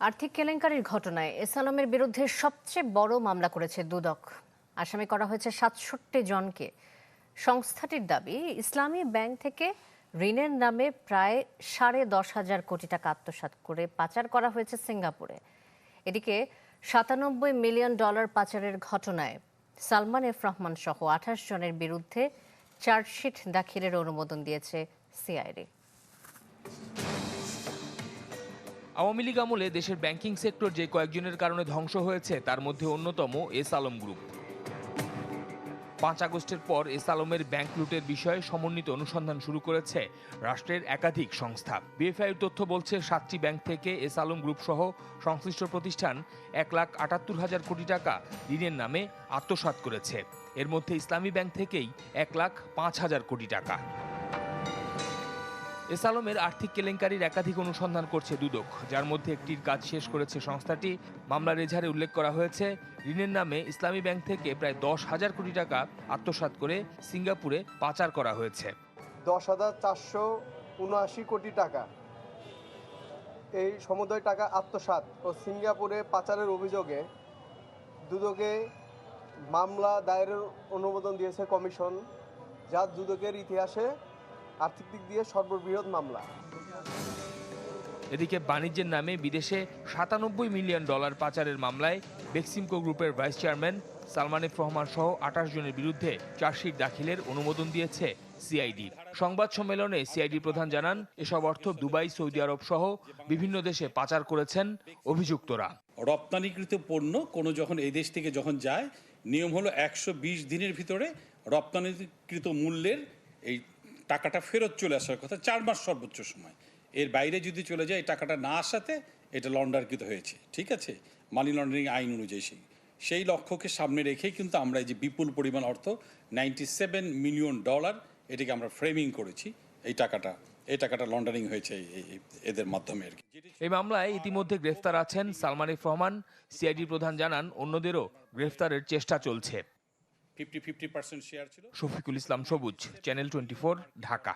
আর্থিক কেলেঙ্কারির ঘটনায় এস আলমের বিরুদ্ধে সবচেয়ে বড় মামলা করেছে দুদক। আসামি করা হয়েছে সাতষট্টি জনকে। সংস্থাটির দাবি, ইসলামী ব্যাংক থেকে ঋণের নামে প্রায় সাড়ে দশ হাজার কোটি টাকা আত্মসাৎ করে পাচার করা হয়েছে সিঙ্গাপুরে। এদিকে সাতানব্বই মিলিয়ন ডলার পাচারের ঘটনায় সালমান এফ রহমান সহ আঠাশ জনের বিরুদ্ধে চার্জশিট দাখিলের অনুমোদন দিয়েছে সিআইডি। আওয়ামী লীগ আমলে দেশের ব্যাংকিং সেক্টর যে কয়েকজনের কারণে ধ্বংস হয়েছে, তার মধ্যে অন্যতম এস আলম গ্রুপ। পাঁচ আগস্টের পর এস আলমের ব্যাংক লুটের বিষয়ে সমন্বিত অনুসন্ধান শুরু করেছে রাষ্ট্রের একাধিক সংস্থা। বিএফআইয়ের তথ্য বলছে, সাতটি ব্যাংক থেকে এস আলম গ্রুপ সহ সংশ্লিষ্ট প্রতিষ্ঠান এক লাখ আটাত্তর হাজার কোটি টাকা ঋণের নামে আত্মসাৎ করেছে। এর মধ্যে ইসলামী ব্যাংক থেকেই এক লাখ পাঁচ হাজার কোটি টাকা। এস আলমের আর্থিক কেলেঙ্কারির একাধিক অনুসন্ধান করছে দুদক, যার মধ্যে একটির কাজ শেষ করেছে সংস্থাটি। মামলার এজাহারে উল্লেখ করা হয়েছে, ঋণের নামে ইসলামী ব্যাংক থেকে প্রায় দশ হাজার কোটি টাকা আত্মসাৎ করে সিঙ্গাপুরে পাচার করা হয়েছে। দশ হাজার চারশো উনআশি কোটি টাকা। এই সমুদয় টাকা আত্মসাৎ ও সিঙ্গাপুরে পাচারের অভিযোগে দুদকে মামলা দায়েরের অনুমোদন দিয়েছে কমিশন, যা দুদকের ইতিহাসে আর্থিক দিক দিয়ে সর্ববৃহৎ মামলা। এদিকে বাণিজ্যের নামে বিদেশে সাতানব্বই মিলিয়ন ডলার পাচারের মামলায় বেক্সিমকো গ্রুপের vice chairman Salman F Rahman সহ আঠাশ জনের বিরুদ্ধে চার্জশিট দাখিলের অনুমোদন দিয়েছে সিআইডি। সংবাদ সম্মেলনে সিআইডি প্রধান জানান এসব অর্থ দুবাই সৌদি আরব সহ বিভিন্ন দেশে পাচার করেছেন অভিযুক্তরা। রপ্তানিকৃত পণ্য কোনো যখন এই দেশ থেকে যখন যায় নিয়ম হলো একশো বিশ দিনের ভিতরে রপ্তানিকৃত মূল্যের এই টাকাটা ফেরত চলে আসার কথা চার মাস সর্বোচ্চ সময়। এর বাইরে যদি চলে যায়, টাকাটা না আসাতে এটা লন্ডারকৃত হয়েছে। ঠিক আছে? মানি লন্ডারিং আইন অনুযায়ী সেই। সেই লক্ষ্যকে সামনে রেখেই কিন্তু আমরা এই যে বিপুল পরিমাণ অর্থ নাইনটি সেভেন মিলিয়ন ডলার এটাকে আমরা ফ্রেমিং করেছি। এই টাকাটা এই টাকাটা লন্ডারিং হয়েছে এদের মাধ্যমে আর কি। এই মামলায় ইতিমধ্যে গ্রেফতার আছেন সালমান এফ রহমান। সিআইডি প্রধান জানান, অন্যদেরও গ্রেফতারের চেষ্টা চলছে। ফিফটি ফিফটি পার্সেন্ট শেয়ার ছিল। শফিকুল ইসলাম সবুজ চ্যানেল টোয়েন্টি ঢাকা।